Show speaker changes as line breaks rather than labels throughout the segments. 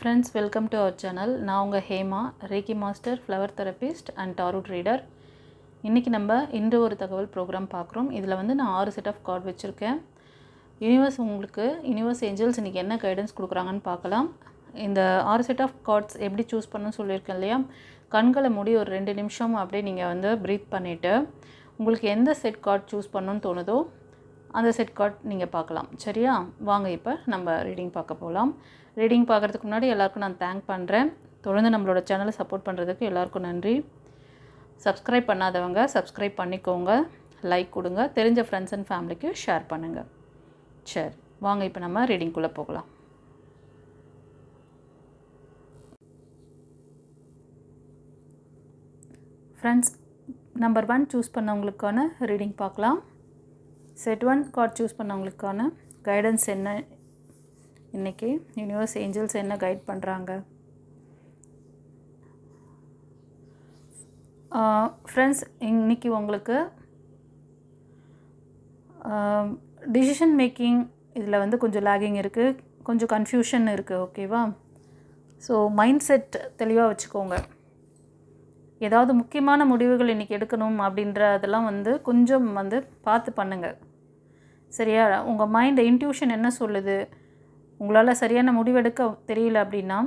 Friends welcome to our channel நான் உங்கள் Hema reiki master flower therapist and tarot reader இன்றைக்கி நம்ம இன்று ஒரு தகவல் ப்ரோக்ராம் பார்க்குறோம். இதில் வந்து நான் ஆறு செட் ஆஃப் கார்டு வச்சுருக்கேன். யூனிவர்ஸ் உங்களுக்கு யூனிவர்ஸ் ஏஞ்சல்ஸ் இன்றைக்கி என்ன கைடன்ஸ் கொடுக்குறாங்கன்னு பார்க்கலாம். இந்த ஆறு செட் ஆஃப் கார்ட்ஸ் எப்படி சூஸ் பண்ணணும்னு சொல்லியிருக்கேன் இல்லையா? கண்களை மூடி ஒரு ரெண்டு நிமிஷம் அப்படியே நீங்கள் வந்து ப்ரீத் பண்ணிவிட்டு உங்களுக்கு எந்த செட் கார்டு சூஸ் பண்ணணும்னு தோணுதோ அந்த செட் கார்ட் நீங்கள் பார்க்கலாம். சரியா? வாங்க இப்போ நம்ம ரீடிங் பார்க்க போகலாம் ரீடிங் பார்க்குறதுக்கு முன்னாடி எல்லாருக்கும் நான் தேங்க் பண்ணுறேன் தொடர்ந்து நம்மளோட சேனலை சப்போர்ட் பண்ணுறதுக்கு எல்லாருக்கும் நன்றி. சப்ஸ்கிரைப் பண்ணாதவங்க சப்ஸ்கிரைப் பண்ணிக்கோங்க. லைக் கொடுங்க. தெரிஞ்ச ஃப்ரெண்ட்ஸ் அண்ட் ஃபேமிலிக்கு ஷேர் பண்ணுங்கள் சரி வாங்க இப்போ நம்ம ரீடிங்குள்ளே போகலாம். ஃப்ரெண்ட்ஸ் நம்பர் ஒன் சூஸ் பண்ணவங்களுக்கான ரீடிங் பார்க்கலாம். செட் ஒன் கார்ட் சூஸ் பண்ணவங்களுக்கான கைடன்ஸ் என்ன? இன்றைக்கி யூனிவர்ஸ் ஏஞ்சல்ஸ் என்ன கைட் பண்ணுறாங்க ஃப்ரெண்ட்ஸ் இன்னைக்கு உங்களுக்கு டிசிஷன் மேக்கிங் இதில் வந்து கொஞ்சம் லேகிங் இருக்குது கொஞ்சம் கன்ஃபியூஷன் இருக்குது ஓகேவா ஸோ மைண்ட் செட் தெளிவாக வச்சுக்கோங்க. ஏதாவது முக்கியமான முடிவுகள் இன்றைக்கி எடுக்கணும் அப்படின்ற அதெல்லாம் வந்து கொஞ்சம் வந்து பார்த்து பண்ணுங்கள் சரியா? உங்கள் மைண்ட் இன்ட்யூஷன் என்ன சொல்லுது? உங்களால் சரியான முடிவெடுக்க தெரியல அப்படின்னா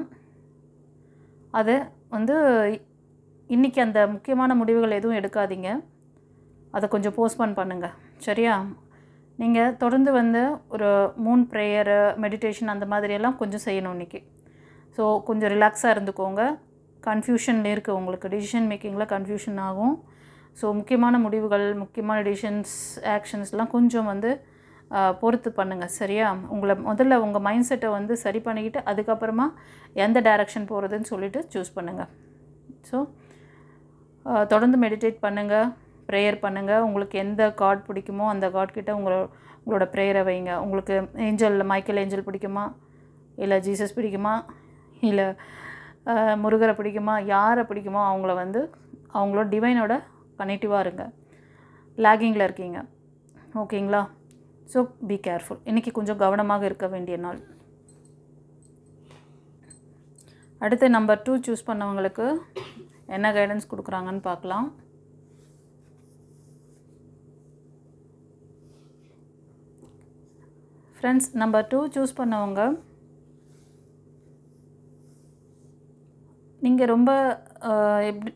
அது வந்து இன்றைக்கி அந்த முக்கியமான முடிவுகள் எதுவும் எடுக்காதீங்க. அதை கொஞ்சம் போஸ்ட்பான் பண்ணுங்கள் சரியா? நீங்கள் தொடர்ந்து வந்து ஒரு மூன் ப்ரேயரு மெடிடேஷன் அந்த மாதிரியெல்லாம் கொஞ்சம் செய்யணும் இன்றைக்கி ஸோ கொஞ்சம் ரிலாக்ஸாக இருந்துக்கோங்க. கன்ஃபியூஷன் இருக்குது உங்களுக்கு. டிசிஷன் மேக்கிங்கில் கன்ஃபியூஷன் ஆகும். ஸோ முக்கியமான முடிவுகள் முக்கியமான டிசிஷன்ஸ் ஆக்ஷன்ஸ்லாம் கொஞ்சம் வந்து பொறுத்து பண்ணுங்கள் சரியா? உங்களை முதல்ல உங்கள் மைண்ட் செட்டை வந்து சரி பண்ணிக்கிட்டு அதுக்கப்புறமா எந்த டைரக்ஷன் போகிறதுன்னு சொல்லிவிட்டு சூஸ் பண்ணுங்கள் ஸோ தொடர்ந்து மெடிடேட் பண்ணுங்கள் ப்ரேயர் பண்ணுங்கள் உங்களுக்கு எந்த காட் பிடிக்குமோ அந்த கார்ட் கிட்டே உங்களோட உங்களோட ப்ரேயரை வைங்க. உங்களுக்கு ஏஞ்சல் மைக்கேல் ஏஞ்சல் பிடிக்குமா? இல்லை ஜீசஸ் பிடிக்குமா? இல்லை முருகரை பிடிக்குமா? யாரை பிடிக்குமோ அவங்கள வந்து அவங்களோட டிவைனோட கனெக்டிவாக இருங்க. லேகிங்கில் இருக்கீங்க. ஓகேங்களா ஸோ பி கேர்ஃபுல் இன்றைக்கி கொஞ்சம் கவனமாக இருக்க வேண்டிய நாள். அடுத்து நம்பர் டூ சூஸ் பண்ணவங்களுக்கு என்ன கைடன்ஸ் கொடுக்குறாங்கன்னு பார்க்கலாம். ஃப்ரெண்ட்ஸ் நம்பர் டூ சூஸ் பண்ணவங்க நீங்கள் ரொம்ப எப்படி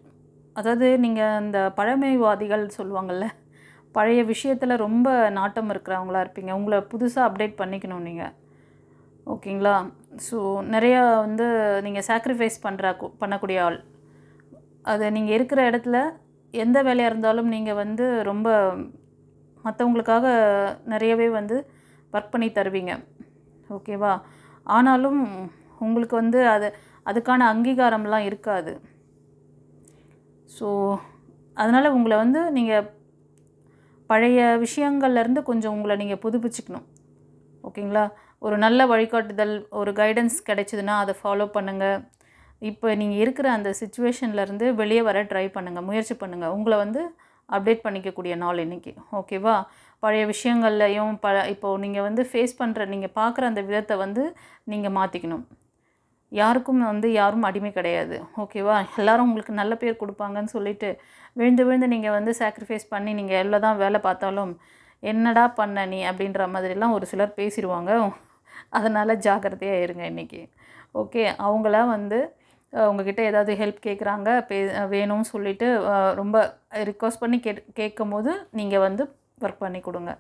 அதாவது நீங்கள் அந்த பழமைவாதிகள் சொல்லுவாங்கள்ல பழைய விஷயத்தில் ரொம்ப நாட்டம் இருக்கிறவங்களா இருப்பீங்க. உங்களை புதுசாக அப்டேட் பண்ணிக்கணும் நீங்கள் ஓகேங்களா? ஸோ நிறையா வந்து நீங்கள் சாக்ரிஃபைஸ் பண்ணுற பண்ணக்கூடிய ஆள். அது நீங்கள் இருக்கிற இடத்துல எந்த வேலையாக இருந்தாலும் நீங்கள் வந்து ரொம்ப மற்றவங்களுக்காக நிறையவே வந்து ஒர்க் பண்ணி தருவீங்க. ஓகேவா? ஆனாலும் உங்களுக்கு வந்து அது அதுக்கான அங்கீகாரம்லாம் இருக்காது. ஸோ அதனால் உங்களை வந்து நீங்கள் பழைய விஷயங்கள்லேருந்து கொஞ்சம் உங்களை நீங்கள் புதுப்பிச்சுக்கணும். ஓகேங்களா? ஒரு நல்ல வழிகாட்டுதல் ஒரு கைடன்ஸ் கிடைச்சிதுன்னா அதை ஃபாலோ பண்ணுங்கள் இப்போ நீங்கள் இருக்கிற அந்த சுச்சுவேஷன்லேருந்து வெளியே வர ட்ரை பண்ணுங்கள் முயற்சி பண்ணுங்கள் உங்களை வந்து அப்டேட் பண்ணிக்கக்கூடிய நாள் இன்றைக்கி ஓகேவா? பழைய விஷயங்கள்லையும் ப இப்போது நீங்கள் வந்து ஃபேஸ் பண்ணுற நீங்கள் பார்க்குற அந்த விதத்தை வந்து நீங்கள் மாற்றிக்கணும் யாருக்கும் வந்து யாரும் அடிமை கிடையாது. ஓகேவா எல்லோரும் உங்களுக்கு நல்ல பேர் கொடுப்பாங்கன்னு சொல்லிட்டு விழுந்து விழுந்து நீங்கள் வந்து சாக்ரிஃபைஸ் பண்ணி நீங்கள் எவ்வளோ தான் வேலை பார்த்தாலும் என்னடா பண்ண நீ அப்படின்ற மாதிரிலாம் ஒரு சிலர் பேசிடுவாங்க. அதனால் ஜாக்கிரதையாக இருங்க இன்றைக்கி ஓகே அவங்களாம் வந்து உங்ககிட்ட ஏதாவது ஹெல்ப் கேட்குறாங்க பே வேணும்னு சொல்லிவிட்டு ரொம்ப ரிக்வஸ்ட் பண்ணி கே கேட்கும் போது நீங்கள் வந்து ஒர்க் பண்ணி கொடுங்க.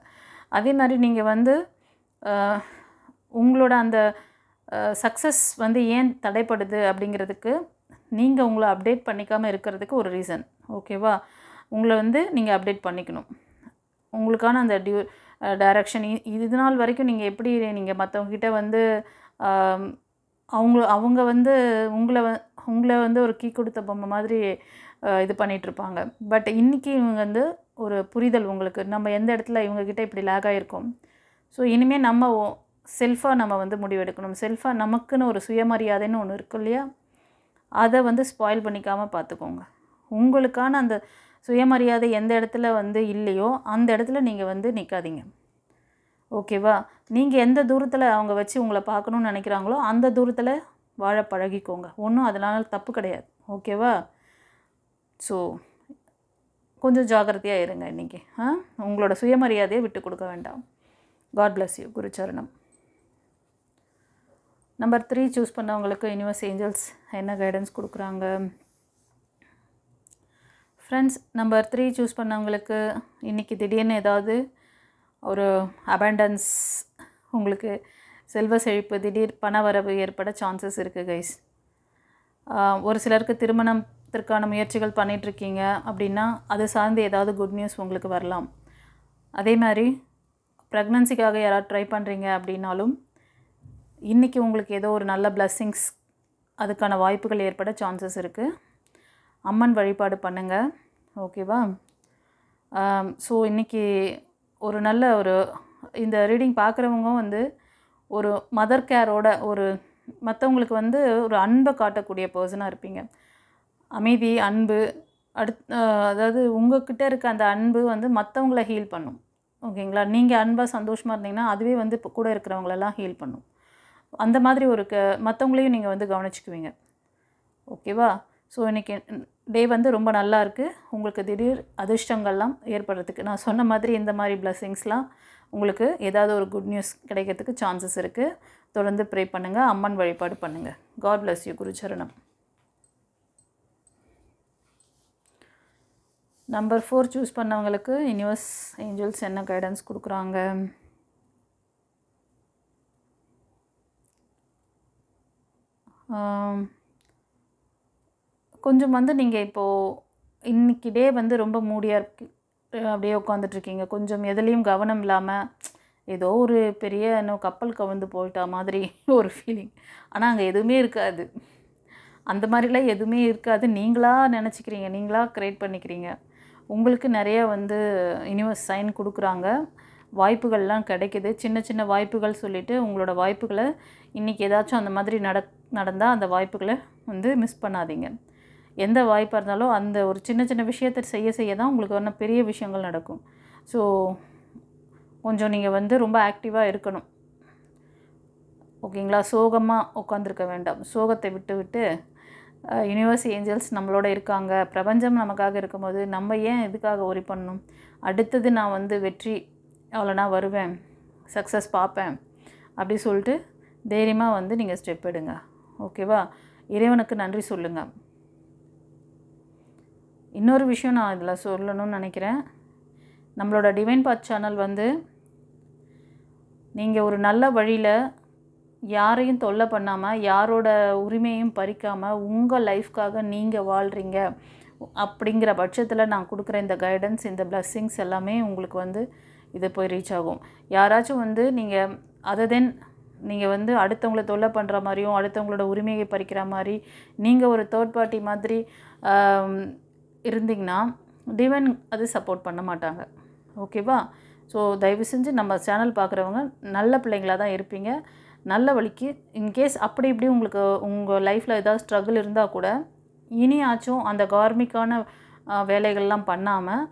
அதே மாதிரி நீங்கள் வந்து உங்களோட அந்த சக்ஸஸ் வந்து ஏன் தடைப்படுது அப்படிங்கிறதுக்கு நீங்கள் உங்களை அப்டேட் பண்ணிக்காமல் இருக்கிறதுக்கு ஒரு ரீசன் ஓகேவா உங்களை வந்து நீங்கள் அப்டேட் பண்ணிக்கணும். உங்களுக்கான அந்த டியூ டைரக்ஷன் இது நாள் வரைக்கும் நீங்கள் எப்படி நீங்கள் மற்றவங்கக்கிட்ட வந்து அவங்க அவங்க வந்து உங்களை வ உங்களை வந்து ஒரு கீ கொடுத்த பொம்மை மாதிரி இது பண்ணிகிட்ருப்பாங்க பட் இன்றைக்கி இவங்க வந்து ஒரு புரிதல் உங்களுக்கு நம்ம எந்த இடத்துல இவங்கக்கிட்ட இப்படி லேக் ஆகிருக்கோம் ஸோ இனிமேல் நம்ம செல்ஃபாக நம்ம வந்து முடிவெடுக்கணும். செல்ஃபாக நமக்குன்னு ஒரு சுயமரியாதைன்னு ஒன்று இருக்கும் இல்லையா? அதை வந்து ஸ்பாயில் பண்ணிக்காமல் பார்த்துக்கோங்க உங்களுக்கான அந்த சுயமரியாதை எந்த இடத்துல வந்து இல்லையோ அந்த இடத்துல நீங்கள் வந்து நிற்காதீங்க ஓகேவா நீங்கள் எந்த தூரத்தில் அவங்க வச்சு உங்களை பார்க்கணுன்னு நினைக்கிறாங்களோ அந்த தூரத்தில் வாழ பழகிக்கோங்க. ஒன்றும் அதனால் தப்பு கிடையாது. ஓகேவா ஸோ கொஞ்சம் ஜாக்கிரதையாக இருங்க இன்றைக்கி ஆ? உங்களோட சுயமரியாதையை விட்டு கொடுக்க வேண்டாம். God bless you குருச்சரணம். Number three choose பண்ணவங்களுக்கு யூனிவர்ஸ் ஏஞ்சல்ஸ் என்ன கைடன்ஸ் கொடுக்குறாங்க? ஃப்ரெண்ட்ஸ் நம்பர் த்ரீ சூஸ் பண்ணவங்களுக்கு இன்றைக்கி திடீர்னு ஏதாவது ஒரு அபண்டன்ஸ் உங்களுக்கு செல்வ செழிப்பு திடீர் பண வரவு ஏற்பட சான்சஸ் இருக்குது கைஸ் ஒரு சிலருக்கு திருமணத்திற்கான முயற்சிகள் பண்ணிகிட்ருக்கீங்க அப்படின்னா அது சார்ந்து ஏதாவது குட் நியூஸ் உங்களுக்கு வரலாம். அதே மாதிரி ப்ரெக்னன்சிக்காக யாராவது ட்ரை பண்ணுறீங்க அப்படின்னாலும் இன்றைக்கி உங்களுக்கு ஏதோ ஒரு நல்ல பிளஸ்ஸிங்ஸ் அதுக்கான வாய்ப்புகள் ஏற்பட சான்சஸ் இருக்குது அம்மன் வழிபாடு பண்ணுங்கள் ஓகேவா ஸோ இன்றைக்கி ஒரு நல்ல ஒரு இந்த ரீடிங் பார்க்குறவங்க வந்து ஒரு மதர் கேரோட ஒரு மற்றவங்களுக்கு வந்து ஒரு அன்பை காட்டக்கூடிய பர்சனாக இருப்பீங்க. அமைதி அன்பு அடுத் அதாவது உங்கள்கிட்ட இருக்க அந்த அன்பு வந்து மற்றவங்கள ஹீல் பண்ணும். ஓகேங்களா நீங்கள் அன்பாக சந்தோஷமாக இருந்தீங்கன்னா அதுவே வந்து இப்போ கூட இருக்கிறவங்களெல்லாம் ஹீல் பண்ணும். அந்த மாதிரி ஒரு க மற்றவங்களையும் நீங்கள் வந்து கவனிச்சுக்குவீங்க. ஓகேவா? ஸோ இன்றைக்கி டே வந்து ரொம்ப நல்லா இருக்குது உங்களுக்கு திடீர் அதிர்ஷ்டங்கள்லாம் ஏற்படுறதுக்கு நான் சொன்ன மாதிரி இந்த மாதிரி பிளஸ்ஸிங்ஸ்லாம் உங்களுக்கு ஏதாவது ஒரு குட் நியூஸ் கிடைக்கிறதுக்கு சான்சஸ் இருக்குது தொடர்ந்து ப்ரே பண்ணுங்கள் அம்மன் வழிபாடு பண்ணுங்கள் God bless you குருச்சரணம் number four choose பண்ணவங்களுக்கு யூனிவர்ஸ் ஏஞ்சல்ஸ் என்ன கைடன்ஸ் கொடுக்குறாங்க? கொஞ்சம் வந்து நீங்கள் இப்போது இன்றைக்கி டே வந்து ரொம்ப மூடியாக இருக்கு அப்படியே உட்காந்துட்ருக்கீங்க கொஞ்சம் எதுலேயும் கவனம் இல்லாமல் ஏதோ ஒரு பெரிய இன்னும் கப்பல் கவிழ்ந்து போயிட்டா மாதிரி ஒரு ஃபீலிங் ஆனால் அங்கே எதுவுமே இருக்காது. அந்த மாதிரிலாம் எதுவுமே இருக்காது. நீங்களாக நினச்சிக்கிறீங்க நீங்களாக க்ரியேட் பண்ணிக்கிறீங்க. உங்களுக்கு நிறைய வந்து யூனிவர்ஸ் சைன் கொடுக்குறாங்க. வாய்ப்புகள்லாம் கிடைக்குது. சின்ன சின்ன வாய்ப்புகள் சொல்லிவிட்டு உங்களோட வாய்ப்புகளை இன்றைக்கி ஏதாச்சும் அந்த மாதிரி நட நடந்தால் அந்த வாய்ப்புகளை வந்து மிஸ் பண்ணாதீங்க. எந்த வாய்ப்பாக இருந்தாலும் அந்த ஒரு சின்ன சின்ன விஷயத்தை செய்ய செய்ய தான் உங்களுக்கு வந்து பெரிய விஷயங்கள் நடக்கும். ஸோ கொஞ்சம் நீங்கள் வந்து ரொம்ப ஆக்டிவாக இருக்கணும். ஓகேங்களா? சோகமாக உட்காந்துருக்க வேண்டாம். சோகத்தை விட்டு விட்டு யூனிவர்ஸ் ஏஞ்சல்ஸ் நம்மளோட இருக்காங்க. பிரபஞ்சம் நமக்காக இருக்கும்போது நம்ம ஏன் இதுக்காக ஒரி பண்ணணும்? அடுத்தது நான் வந்து வெற்றி அவ்வளோனா வருவேன். சக்ஸஸ் பார்ப்பேன். அப்படி சொல்லிட்டு தைரியமாக வந்து நீங்கள் ஸ்டெப் எடுங்க. ஓகேவா? இறைவனுக்கு நன்றி சொல்லுங்கள் இன்னொரு விஷயம் நான் இதில் சொல்லணும்னு நினைக்கிறேன். நம்மளோட டிவைன் பாத் சேனல் வந்து நீங்கள் ஒரு நல்ல வழியில் யாரையும் தொல்லை பண்ணாமல் யாரோட உரிமையும் பறிக்காமல் உங்கள் லைஃப்காக நீங்கள் வாழ்கிறீங்க அப்படிங்கிற பட்சத்தில் நான் கொடுக்குற இந்த கைடன்ஸ் இந்த பிளஸ்ஸிங்ஸ் எல்லாமே உங்களுக்கு வந்து இது போய் ரீச் ஆகும். யாராச்சும் வந்து நீங்கள் அதை தென் நீங்கள் வந்து அடுத்தவங்கள தொல்லை பண்ணுற மாதிரியும் அடுத்தவங்களோட உரிமையை பறிக்கிற மாதிரி நீங்கள் ஒரு தேர்ட் பார்ட்டி மாதிரி இருந்தீங்கன்னா டிவன் அது சப்போர்ட் பண்ண மாட்டாங்க. ஓகேவா ஸோ தயவு செஞ்சு நம்ம சேனல் பார்க்குறவங்க நல்ல பிள்ளைங்களாக தான் இருப்பீங்க. நல்ல வழிக்கு இன்கேஸ் அப்படி இப்படி உங்களுக்கு உங்கள் லைஃப்பில் ஏதாவது ஸ்ட்ரகிள் இருந்தால் கூட இனியாச்சும் அந்த கார்மிக்கான வேலைகள்லாம் பண்ணாமல்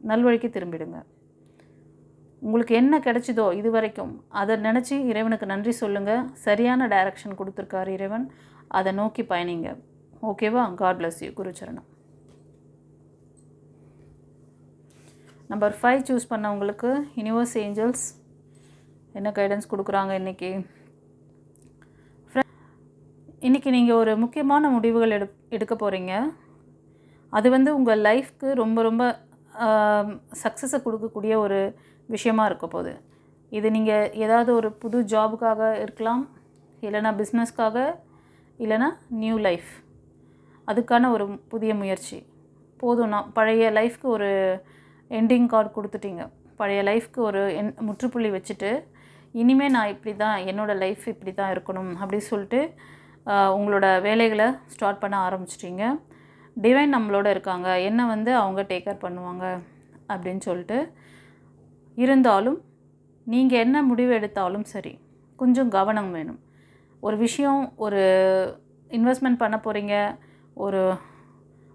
நல்வழிக்கு திரும்பிடுங்க. உங்களுக்கு என்ன கிடைச்சிதோ இது வரைக்கும் அதை நினச்சி இறைவனுக்கு நன்றி சொல்லுங்கள் சரியான டைரக்ஷன் கொடுத்துருக்காரு இறைவன். அதை நோக்கி பயணிங்க. ஓகேவா God bless you குருச்சரணம். Number five choose பண்ணவங்களுக்கு யூனிவர்ஸ் ஏஞ்சல்ஸ் என்ன கைடன்ஸ் கொடுக்குறாங்க இன்றைக்கி இன்றைக்கி நீங்கள் ஒரு முக்கியமான முடிவுகள் எடு எடுக்க போகிறீங்க அது வந்து உங்கள் லைஃப்க்கு ரொம்ப ரொம்ப சக்ஸஸை கொடுக்கக்கூடிய ஒரு விஷயமா இருக்க போகுது. இது நீங்கள் ஏதாவது ஒரு புது ஜாபுக்காக இருக்கலாம் இல்லைனா பிஸ்னஸ்க்காக இல்லைனா நியூ லைஃப் அதுக்கான ஒரு புதிய முயற்சி. போதும் நான் பழைய லைஃப்க்கு ஒரு எண்டிங் கார்டு கொடுத்துட்டீங்க. பழைய லைஃப்க்கு ஒரு என் முற்றுப்புள்ளி வச்சுட்டு இனிமேல் நான் இப்படி தான் என்னோடய லைஃப் இப்படி தான் இருக்கணும் அப்படி சொல்லிட்டு உங்களோட வேலைகளை ஸ்டார்ட் பண்ண ஆரம்பிச்சிட்டிங்க. டிவைன் நம்மளோட இருக்காங்க. என்ன வந்து அவங்க டேக் கேர் பண்ணுவாங்க அப்படின்னு சொல்லிட்டு இருந்தாலும் நீங்கள் என்ன முடிவு எடுத்தாலும் சரி கொஞ்சம் கவனம் வேணும். ஒரு விஷயம் ஒரு இன்வெஸ்ட்மெண்ட் பண்ண போகிறீங்க ஒரு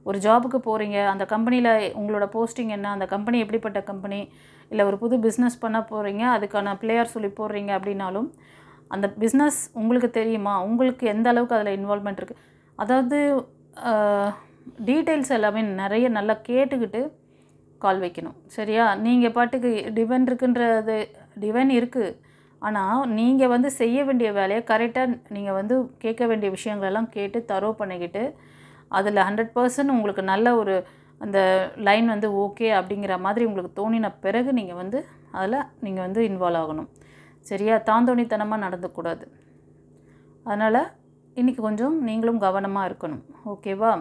ஒரு ஜாபுக்கு போகிறீங்க அந்த கம்பெனியில் உங்களோட போஸ்டிங் என்ன அந்த கம்பெனி எப்படிப்பட்ட கம்பெனி இல்லை ஒரு புது பிஸ்னஸ் பண்ண போகிறீங்க அதுக்கான பிளேயர் சொல்லி போடுறீங்க அப்படின்னாலும் அந்த பிஸ்னஸ் உங்களுக்கு தெரியுமா? உங்களுக்கு எந்த அளவுக்கு அதில் இன்வால்மெண்ட் இருக்குது அதாவது டீட்டெயில்ஸ் எல்லாமே நிறைய நல்லா கேட்டுக்கிட்டு கால் வைக்கணும். சரியா? நீங்கள் பாட்டுக்கு டிவன் இருக்குன்றது டிவன் இருக்குது ஆனால் நீங்கள் வந்து செய்ய வேண்டிய வேலையை கரெக்டாக நீங்கள் வந்து கேட்க வேண்டிய விஷயங்களெல்லாம் கேட்டு தரோ பண்ணிக்கிட்டு அதில் ஹண்ட்ரட் பர்சன்ட் உங்களுக்கு நல்ல ஒரு அந்த லைன் வந்து ஓகே அப்படிங்கிற மாதிரி உங்களுக்கு தோணின பிறகு நீங்கள் வந்து அதில் நீங்கள் வந்து இன்வால்வ் ஆகணும். சரியா? தாந்தோணித்தனமாக நடந்துக்கூடாது அதனால் இன்றைக்கி கொஞ்சம் நீங்களும் கவனமாக இருக்கணும். ஓகேவா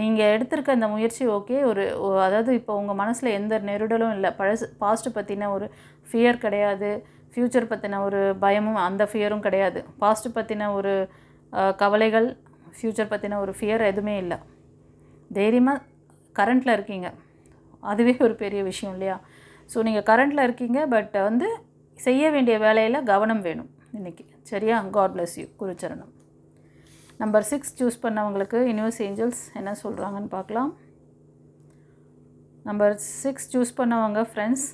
நீங்கள் எடுத்திருக்க இந்த முயற்சி ஓகே. ஒரு அதாவது இப்போ உங்கள் மனசில் எந்த நெருடலும் இல்லை. பழசு பாஸ்ட்டு பற்றின ஒரு ஃபியர் கிடையாது. ஃப்யூச்சர் பற்றின ஒரு பயமும் அந்த ஃபியரும் கிடையாது. பாஸ்ட்டு பற்றின ஒரு கவலைகள் ஃப்யூச்சர் பற்றின ஒரு ஃபியர் எதுவுமே இல்லை. தைரியமாக கரண்ட்டில் இருக்கீங்க. அதுவே ஒரு பெரிய விஷயம் இல்லையா? ஸோ நீங்கள் கரண்ட்டில் இருக்கீங்க பட் வந்து செய்ய வேண்டிய வேலையில் கவனம் வேணும் இன்றைக்கி சரியா? God bless you குருச்சரணம். Number six choose பண்ணவங்களுக்கு யூனிவர்ஸ் ஏஞ்சல்ஸ் என்ன சொல்கிறாங்கன்னு பார்க்கலாம். நம்பர் சிக்ஸ் சூஸ் பண்ணவங்க ஃப்ரெண்ட்ஸ்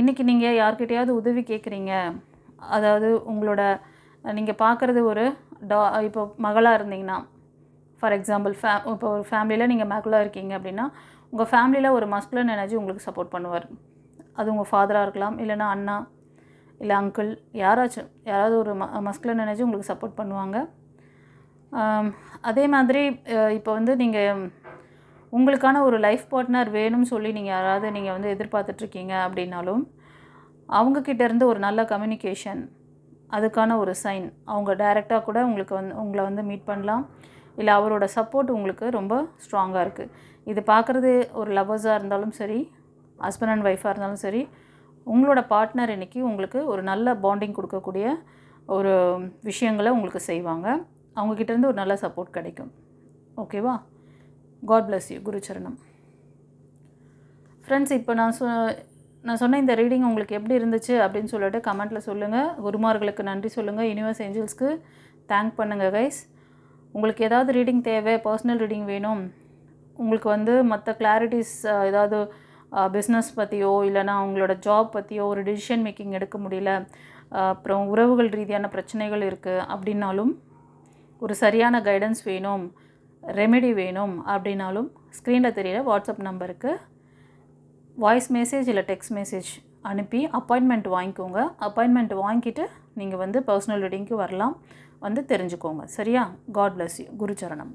இன்றைக்கி நீங்கள் யார்கிட்டையாவது உதவி கேட்குறீங்க அதாவது உங்களோட நீங்கள் பார்க்குறது ஒரு டா இப்போ மகளாக இருந்தீங்கன்னா ஃபார் எக்ஸாம்பிள் ஃபே இப்போ ஒரு ஃபேமிலியில் நீங்கள் மகளாக இருக்கீங்க அப்படின்னா உங்கள் ஃபேமிலியில் ஒரு மஸ்குலன் எனர்ஜி உங்களுக்கு சப்போர்ட் பண்ணுவார். அது உங்கள் ஃபாதராக இருக்கலாம் இல்லைன்னா அண்ணா இல்லை அங்கிள் யாராச்சும் யாராவது ஒரு ம மஸ்கில் எனர்ஜி உங்களுக்கு சப்போர்ட் பண்ணுவாங்க. அதே மாதிரி இப்போ வந்து நீங்கள் உங்களுக்கான ஒரு லைஃப் பார்ட்னர் வேணும்னு சொல்லி நீங்கள் யாராவது நீங்கள் வந்து எதிர்பார்த்துட்ருக்கீங்க அப்படின்னாலும் அவங்கக்கிட்ட இருந்து ஒரு நல்ல கம்யூனிகேஷன் அதுக்கான ஒரு சைன் அவங்க டைரெக்டாக கூட உங்களுக்கு வந்து உங்களை வந்து மீட் பண்ணலாம். இல்லை அவரோட சப்போர்ட் உங்களுக்கு ரொம்ப ஸ்ட்ராங்காக இருக்குது இது பார்க்குறது ஒரு லவ்வர்ஸாக இருந்தாலும் சரி ஹஸ்பண்ட் அண்ட் ஒய்ஃபாக இருந்தாலும் சரி உங்களோட பார்ட்னர் இன்னைக்கு உங்களுக்கு ஒரு நல்ல பாண்டிங் கொடுக்கக்கூடிய ஒரு விஷயங்களை உங்களுக்கு செய்வாங்க. அவங்கக்கிட்டேருந்து ஒரு நல்ல சப்போர்ட் கிடைக்கும். ஓகேவா காட் பிளஸ் யூ குருச்சரணம். ஃப்ரெண்ட்ஸ் இப்போ நான் சொ நான் சொன்ன இந்த ரீடிங் உங்களுக்கு எப்படி இருந்துச்சு அப்படின்னு சொல்லிட்டு கமெண்ட்டில் சொல்லுங்கள் குருமார்களுக்கு நன்றி சொல்லுங்கள் யூனிவர்ஸ் ஏஞ்சல்ஸ்க்கு தேங்க் பண்ணுங்கள் கைஸ் உங்களுக்கு ஏதாவது ரீடிங் தேவை பர்சனல் ரீடிங் வேணும் உங்களுக்கு வந்து மற்ற கிளாரிட்டிஸ் ஏதாவது பிஸ்னஸ் பற்றியோ இல்லைனா உங்களோட ஜாப் பற்றியோ ஒரு டிசிஷன் மேக்கிங் எடுக்க முடியல. அப்புறம் உறவுகள் ரீதியான பிரச்சனைகள் இருக்குது அப்படின்னாலும் ஒரு சரியான கைடன்ஸ் வேணும் ரெமெடி வேணும் அப்படின்னாலும் ஸ்க்ரீனில் தெரியல வாட்ஸ்அப் நம்பருக்கு வாய்ஸ் மெசேஜ் இல்லை டெக்ஸ்ட் மெசேஜ் அனுப்பி அப்பாயின்மெண்ட் வாங்கிக்கோங்க. அப்பாயின்மெண்ட் வாங்கிட்டு நீங்கள் வந்து பர்சனல் ரீடிங்க்கு வரலாம். வந்து தெரிஞ்சுக்கோங்க. சரியா? God bless you குருச்சரணம்.